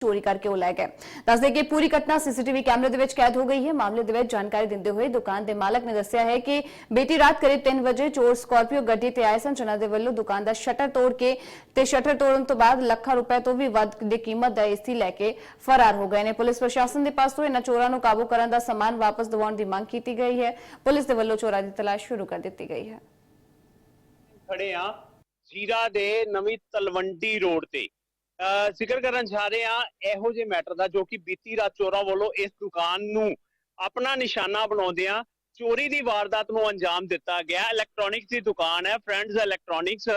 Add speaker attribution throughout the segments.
Speaker 1: ਚੋਰੀ ਕਰਕੇ ਉਹ ਲੈ ਗਏ। ਦੱਸਦੇ ਕਿ ਪੂਰੀ ਘਟਨਾ ਸੀਸੀਟੀਵੀ ਕੈਮਰੇ ਦੇ ਵਿੱਚ ਕੈਦ ਹੋ ਗਈ ਹੈ। ਮਾਮਲੇ ਦੇ ਵਿੱਚ ਜਾਣਕਾਰੀ ਦਿੰਦੇ ਹੋਏ ਦੁਕਾਨ ਦੇ ਮਾਲਕ ਨੇ ਦੱਸਿਆ ਹੈ ਕਿ ਬੀਤੀ ਰਾਤ ਕਰੀਬ 3 ਵਜੇ ਚੋਰ ਸਕਾਰਪੀਓ ਗੱਡੀ ਤੇ ਆਏ ਸਨ, ਜਿਨ੍ਹਾਂ ਦੇ ਵੱਲੋਂ ਦੁਕਾਨ ਦਾ ਸ਼ਟਰ ਤੋੜ ਕੇ ਤੇ ਸ਼ਟਰ ਤੋੜਨ ਤੋਂ ਬਾਅਦ ਲੱਖਾਂ ਰੁਪਏ ਤੋਂ ਵੀ ਵੱਧ ਦੀ ਕੀਮਤ ਦਾ ਏਸੀ ਲੈ ਕੇ ਫਰਾਰ ਹੋ ਗਏ ਨੇ। ਪੁਲਿਸ ਪ੍ਰਸ਼ਾਸਨ ਦੇ ਪਾਸੋਂ ਇਹਨਾਂ ਚੋਰਾਂ ਨੂੰ ਕਾਬੂ ਕਰਨ ਦਾ ਸਮਾਨ ਵਾਪਸ ਦਿਵਾਉਣ ਦੀ ਮੰਗ ਕੀਤੀ ਗਈ ਹੈ। ਪੁਲਿਸ ਦੇ ਵੱਲੋਂ ਚੋਰਾਂ ਦੀ ਤਲਾਸ਼ ਸ਼ੁਰੂ ਕਰ ਦਿੱਤੀ ਗਈ ਹੈ।
Speaker 2: ਖੜੇ ਆ ਜੀਰਾ ਦੇ ਨਵੀਂ ਤਲਵੰਡੀ ਰੋਡ ਤੇ। ਜ਼ਿਕਰ ਕਰਨ ਜਾ ਰਹੇ ਆ ਇਹੋ ਜਿਹੇ ਮੈਟਰ ਦਾ ਜੋ ਕਿ ਬੀਤੀ ਰਾਤ ਚੋਰਾਂ ਵੱਲੋਂ ਇਸ ਦੁਕਾਨ ਨੂੰ ਆਪਣਾ ਨਿਸ਼ਾਨਾ ਬਣਾਉਂਦਿਆਂ ਚੋਰੀ ਦੀ ਵਾਰਦਾਤ ਨੂੰ ਅੰਜਾਮ ਦਿੱਤਾ ਗਿਆ। ਇਲੈਕਟ੍ਰੋਨਿਕਸ ਦੀ ਦੁਕਾਨ ਹੈ ਫਰੈਂਡਸ ਇਲੈਕਟ੍ਰੋਨਿਕਸ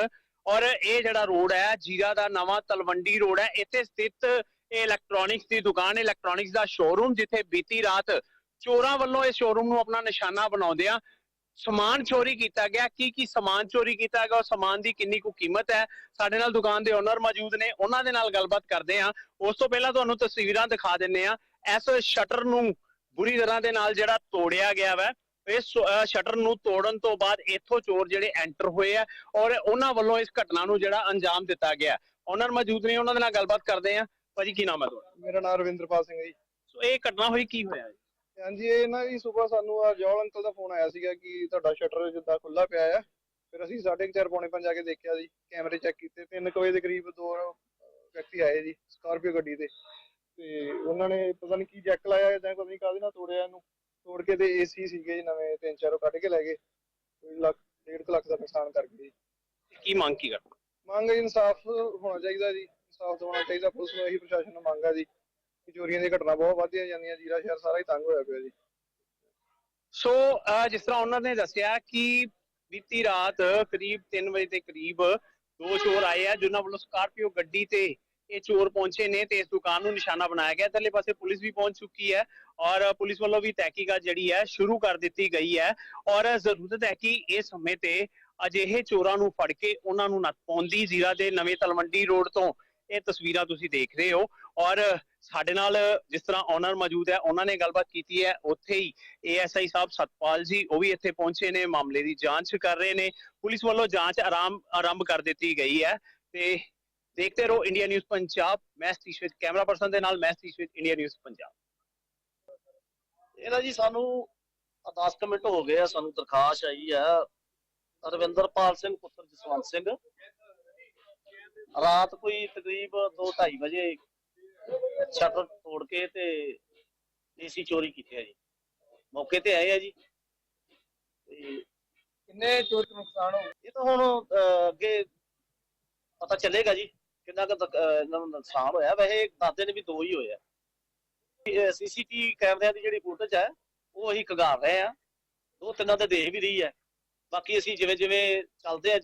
Speaker 2: ਔਰ ਇਹ ਜਿਹੜਾ ਰੋਡ ਹੈ, ਜੀਰਾ ਦਾ ਨਵਾਂ ਤਲਵੰਡੀ ਰੋਡ ਹੈ। ਇੱਥੇ ਸਥਿਤ ਇਹ ਇਲੈਕਟ੍ਰੋਨਿਕਸ ਦੀ ਦੁਕਾਨ ਇਲੈਕਟ੍ਰੋਨਿਕਸ ਦਾ ਸ਼ੋਰੂਮ ਜਿੱਥੇ ਬੀਤੀ ਰਾਤ ਚੋਰਾਂ ਵੱਲੋਂ ਇਸ ਸ਼ੋਰੂਮ ਨੂੰ ਆਪਣਾ ਨਿਸ਼ਾਨਾ ਬਣਾਉਂਦਿਆਂ ਸਮਾਨ ਚੋਰੀ ਕੀਤਾ ਗਿਆ। ਕੀ ਕੀ ਸਮਾਨ ਚੋਰੀ ਕੀਤਾ ਗਿਆ? ਉਹ ਸਮਾਨ ਦੀ ਕਿੰਨੀ ਕੁ ਕੀਮਤ ਹੈ? ਸਾਡੇ ਨਾਲ ਦੁਕਾਨ ਦੇ ਓਨਰ ਮੌਜੂਦ ਨੇ। ਉਹਨਾਂ ਦੇ ਨਾਲ ਗੱਲਬਾਤ ਕਰਦੇ ਹਾਂ। ਉਸ ਤੋਂ ਪਹਿਲਾਂ ਤੁਹਾਨੂੰ ਤਸਵੀਰਾਂ ਦਿਖਾ ਦਿੰਨੇ ਆ ਇਸ ਸ਼ਟਰ ਨੂੰ ਬੁਰੀ ਤਰ੍ਹਾਂ ਦੇ ਨਾਲ ਜਿਹੜਾ ਤੋੜਿਆ ਗਿਆ ਵਾ ਇਸ ਸ਼ਟਰ ਨੂੰ ਤੋੜਨ ਤੋਂ ਬਾਅਦ ਇੱਥੋਂ ਚੋਰ ਜਿਹੜੇ ਐਂਟਰ ਹੋਏ ਆ ਔਰ ਉਹਨਾਂ ਵੱਲੋਂ ਇਸ ਘਟਨਾ ਨੂੰ ਜਿਹੜਾ ਅੰਜਾਮ ਦਿੱਤਾ ਗਿਆ। ਓਨਰ ਮੌਜੂਦ ਨੇ। ਉਹਨਾਂ ਦੇ ਨਾਲ ਗੱਲਬਾਤ ਕਰਦੇ ਹਾਂ। ਭਾਜੀ ਕੀ ਨਾਮ ਹੈ ਤੁਹਾਡਾ?
Speaker 3: ਮੇਰਾ ਨਾਮ ਰਵਿੰਦਰਪਾਲ ਸਿੰਘ ਹੈ ਜੀ।
Speaker 2: ਸੋ ਇਹ ਘਟਨਾ ਹੋਈ ਕੀ ਹੋਇਆ ਜੀ?
Speaker 3: ਹਾਂਜੀ ਇਹ ਨਾ ਜੀ ਸਵੇਰ ਸਾਨੂੰ ਆ ਜੌਲ ਅੰਕਲ ਦਾ ਫੋਨ ਆਇਆ ਸੀਗਾ ਕਿ ਤੁਹਾਡਾ ਸ਼ਟਰ ਜਿੱਦਾਂ ਖੁੱਲਾ ਪਿਆ ਆ। ਫਿਰ ਅਸੀਂ 4:30 ਪੌਣੇ ਪੰਜ ਜਾ ਕੇ ਦੇਖਿਆ ਜੀ ਕੈਮਰੇ ਚੈੱਕ ਕੀਤੇ। 3 ਵਜੇ ਦੇ ਕਰੀਬ ਦੋ ਵਿਅਕਤੀ ਆਏ ਜੀ ਸਕਾਰਪੀਓ ਗੱਡੀ ਤੇ। ਤੇ ਉਹਨਾਂ ਨੇ ਪਤਾ ਨਹੀਂ ਕੀ ਜੈਕ ਲਾਇਆ ਜਾਂ ਪਤਾ ਨਹੀਂ ਕਾਹਦੇ ਨਾਲ ਤੋੜਿਆ ਇਹਨੂੰ। ਤੋੜ ਕੇ ਤੇ ਏਸੀ ਸੀਗੇ ਜੀ ਨਵੇਂ ਤਿੰਨ ਚਾਰੋਂ ਕੱਢ ਕੇ ਲੈ ਗਏ। ਲੱਖ ਡੇਢ ਕੁ ਲੱਖ ਦਾ ਨੁਕਸਾਨ ਕਰ ਗਏ ਜੀ।
Speaker 2: ਕੀ ਮੰਗ ਕੀ ਕਰਦਾ?
Speaker 3: ਮੰਗ ਇਨਸਾਫ ਹੋਣਾ ਚਾਹੀਦਾ ਜੀ ਇਨਸਾਫ ਦਿਵਾਉਣਾ ਚਾਹੀਦਾ ਪੁਲਿਸ ਨੂੰ ਇਹੀ ਪ੍ਰਸ਼ਾਸਨ ਨੂੰ ਮੰਗ ਹੈ ਜੀ। ਚੋਰੀਆਂ ਦੀਆਂ ਘਟਨਾ ਬਹੁਤ ਵੱਧਦੀਆਂ ਜਾਂਦੀਆਂ, ਜੀਰਾ ਸ਼ਹਿਰ ਸਾਰਾ ਹੀ ਤੰਗ ਹੋਇਆ ਪਿਆ ਜੀ।
Speaker 2: ਸੋ ਜਿਸ ਤਰ੍ਹਾਂ ਉਹਨਾਂ ਨੇ ਦੱਸਿਆ ਕਿ ਬੀਤੀ ਰਾਤ ਕਰੀਬ 3 ਵਜੇ ਦੇ ਕਰੀਬ ਦੋ ਚੋਰ ਆਏ ਆ, ਜਿਨ੍ਹਾਂ ਵੱਲੋਂ ਸਕਾਰਪੀਓ ਗੱਡੀ ਤੇ ਇਹ ਚੋਰ ਪਹੁੰਚੇ ਨੇ ਤੇ ਇਸ ਦੁਕਾਨ ਨੂੰ ਨਿਸ਼ਾਨਾ ਬਣਾਇਆ ਗਿਆ। ਥੱਲੇ ਪਾਸੇ ਪੁਲਿਸ ਵੀ ਪਹੁੰਚ ਚੁੱਕੀ ਹੈ ਔਰ ਪੁਲਿਸ ਵੱਲੋਂ ਵੀ ਤਹਿਕੀਕਾਤ ਜਿਹੜੀ ਹੈ ਸ਼ੁਰੂ ਕਰ ਦਿੱਤੀ ਗਈ ਹੈ ਔਰ ਜ਼ਰੂਰਤ ਹੈ ਕਿ ਇਸ ਸਮੇਂ ਤੇ ਅਜਿਹੇ ਚੋਰਾਂ ਨੂੰ ਫੜ ਕੇ ਉਹਨਾਂ ਨੂੰ ਨੱਥ ਪਾਉਂਦੀ ਜ਼ੀਰਾ ਦੇ ਨਵੇਂ ਤਲਵੰਡੀ ਰੋਡ ਤੋਂ ਇਹ ਤਸਵੀਰਾਂ ਤੁਸੀਂ ਦੇਖ ਰਹੇ ਹੋ ਔਰ ਸਾਡੇ ਨਾਲ ਜਿਸ ਤਰ੍ਹਾਂ ਓਨਰ ਮੌਜੂਦ ਹੈ, ਉਹਨਾਂ ਨੇ ਗੱਲਬਾਤ ਕੀਤੀ ਹੈ। ਉੱਥੇ ਹੀ ਏਐਸਆਈ ਸਾਹਿਬ ਸਤਪਾਲ ਜੀ, ਉਹ ਵੀ ਇੱਥੇ ਪਹੁੰਚੇ ਨੇ, ਮਾਮਲੇ ਦੀ ਜਾਂਚ ਕਰ ਰਹੇ ਨੇ। ਪੁਲਿਸ ਵੱਲੋਂ ਜਾਂਚ ਆਰਾਮ, ਆਰੰਭ ਕਰ ਦਿੱਤੀ ਗਈ ਹੈ। ਤੇ ਦੇਖਦੇ ਰਹੋ ਇੰਡੀਆ ਨਿਊਜ਼ ਪੰਜਾਬ, ਮੈਂ ਸਤੀਸ਼ ਕੈਮਰਾ ਪਰਸਨ ਦੇ ਨਾਲ, ਮੈਂ ਸਤੀਸ਼ ਇੰਡੀਆ ਨਿਊਜ਼ ਪੰਜਾਬ।
Speaker 4: ਇਹਦਾ ਜੀ ਸਾਨੂੰ 10 ਮਿੰਟ ਹੋ ਗਏ ਆ, ਸਾਨੂੰ ਦਰਖਾਸਤ ਆਈ ਆ। ਰਵਿੰਦਰਪਾਲ ਸਿੰਘ ਪੁੱਤਰ ਜਸਵੰਤ ਸਿੰਘ। ਰਾਤ ਕੋਈ ਤਕਰੀਬ 2:30 ਵਜੇ ਸ਼ਟਰ ਤੋੜ ਕੇ ਤੇ ਏਸੀ ਚੋਰੀ ਕੀਤੀ ਹੈ ਜੀ। ਮੌਕੇ ਤੇ ਆਏ ਆ ਜੀ। ਤੇ
Speaker 3: ਕਿੰਨੇ ਚੋਰ ਦਾ ਨੁਕਸਾਨ ਹੋ
Speaker 4: ਇਹ ਤਾਂ ਹੁਣ ਅਹ, ਅੱਗੇ ਪਤਾ ਚੱਲੇਗਾ ਜੀ ਕਿੰਨਾ ਕੁ ਤੱਕ, ਅਹ, ਇਹਨਾਂ ਨੂੰ ਨੁਕਸਾਨ ਹੋਇਆ। ਵੈਸੇ ਦਾਦੇ ਨੇ ਵੀ ਦੋ ਹੀ ਹੋਏ ਆ। ਸੀਸੀਟੀ ਕੈਮਰਿਆਂ ਦੀ ਜਿਹੜੀ ਫੁਟੇਜ ਹੈ ਉਹ ਅਸੀਂ ਖੰਗਾਰ ਰਹੇ ਆ। ਦੋ ਤਿੰਨਾਂ ਤੇ ਦੇਖ ਵੀ ਰਹੀ ਹੈ ਬਾਕੀ ਅਸੀਂ ਜਿਵੇਂ ਜਿਵੇਂ ਚੱਲਦੇ ਆ